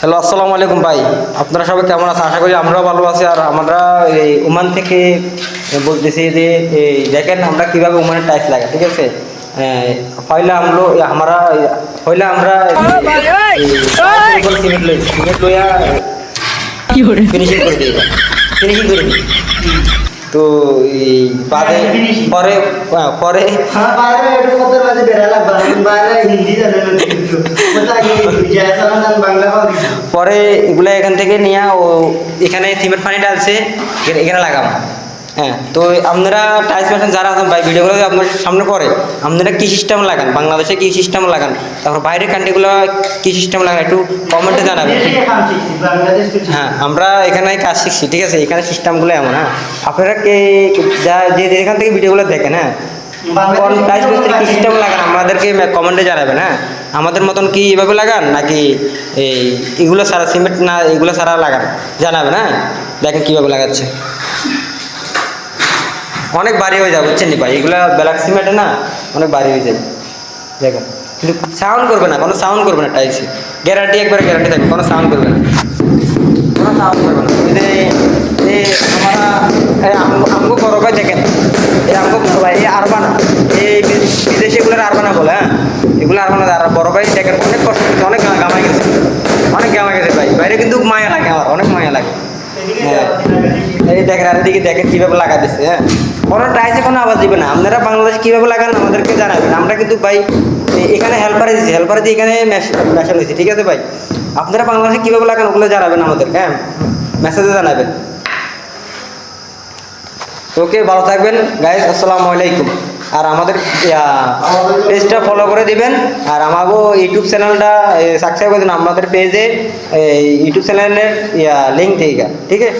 Hello আসসালামু আলাইকুম ভাই। আপনারা সবাই কেমন আছেন? আশা করি আমরাও ভালো আছি। আর আমরা এই ওমান থেকে বলতেছি যে এই দেখেন আমরা কীভাবে ওমানের টাইলস লাগাই ঠিক আছে? পয়লা আমলো আমরা পয়লা আমরা কি করে ফিনিশিং করে ফিনিশিং করে দিই। তো এই বাদে পরে পরে বাংলা পরে এগুলো এখান থেকে নিয়ে ও এখানে সিমেন্ট পানি ডালছে এখানে- লাগাম। হ্যাঁ তো আপনারা টাইলস মেশিন যারা আছেন ভাই ভিডিওগুলো আপনার সামনে পড়ে আপনারা কী সিস্টেম লাগান? বাংলাদেশে কী সিস্টেম লাগান? তারপর বাইরের কান্ট্রিগুলো কী সিস্টেম লাগান? একটু কমেন্টে জানাবেন। হ্যাঁ আমরা এখানে কাজ শিখছি ঠিক আছে? এখানে সিস্টেমগুলো এমন হ্যাঁ। আপনারা কে যা যে এখান থেকে ভিডিওগুলো দেখেন হ্যাঁ কোন মিস্ত্রি কী সিস্টেম লাগান আমাদেরকে কমেন্টে জানাবেন হ্যাঁ? আমাদের মতন কি এভাবে লাগান নাকি এই এগুলো সারা সিমেন্ট না এগুলো সারা লাগান? জানাবেন হ্যাঁ? দেখেন কীভাবে লাগাচ্ছে। অনেক ভারী হয়ে যাবে বুঝছেন ভাই? এগুলো ব্ল্যাক সিমেন্টে না অনেক ভারী হয়ে যায়। দেখেন কিন্তু সাউন্ড করবে না কোনো সাউন্ড করবে না টাইলসে গ্যারান্টি একবার গ্যারান্টি থাকবে কোনো সাউন্ড করবে না। কোনো সাউন্ড করবে না এই যে এই আমরা এই আম- আমগো বড় ভাই দেখেন। এই আমগো বড় ভাই আরবানা। এই বিদেশে এগুলোর আরবানা বলে হ্যাঁ? এগুলো আরবানা আর বড় ভাই দেখেন, অনেক কষ্ট অনেক গা- গামায় গেছে। অনেক গামায় গেছে ভাই। বাইরে কিন্তু মায়া লাগে আমার, অনেক মায়া লাগে। হ্যাঁ। এই দেখেন, আর এদিকে দেখেন কীভাবে লাগা দিচ্ছে হ্যাঁ? কোনো টাইসে কোনো আওয়াজ দিবে না। আপনারা বাংলাদেশে কীভাবে লাগান, আমাদেরকে জানাবেন। আমরা কিন্তু ভাই এখানে হেল্পারে দিচ্ছি হেল্পারে দিয়ে এখানে মেশান হয়েছে, ঠিক আছে ভাই? আপনারা বাংলাদেশে কীভাবে লাগান, ওগুলো জানাবেন আমাদেরকে হ্যাঁ? মেসেজে জানাবেন। ওকে, ভালো থাকবেন। গাইজ আসসালামু আলাইকুম। আর আমাদের পেজটা ফলো করে দিবেন। আর আমাকেও ইউটিউব চ্যানেলটা সাবস্ক্রাইব করে দিন আমাদের পেজে ইউটিউব চ্যানেলের লিঙ্ক থেকে। ঠিক আছে?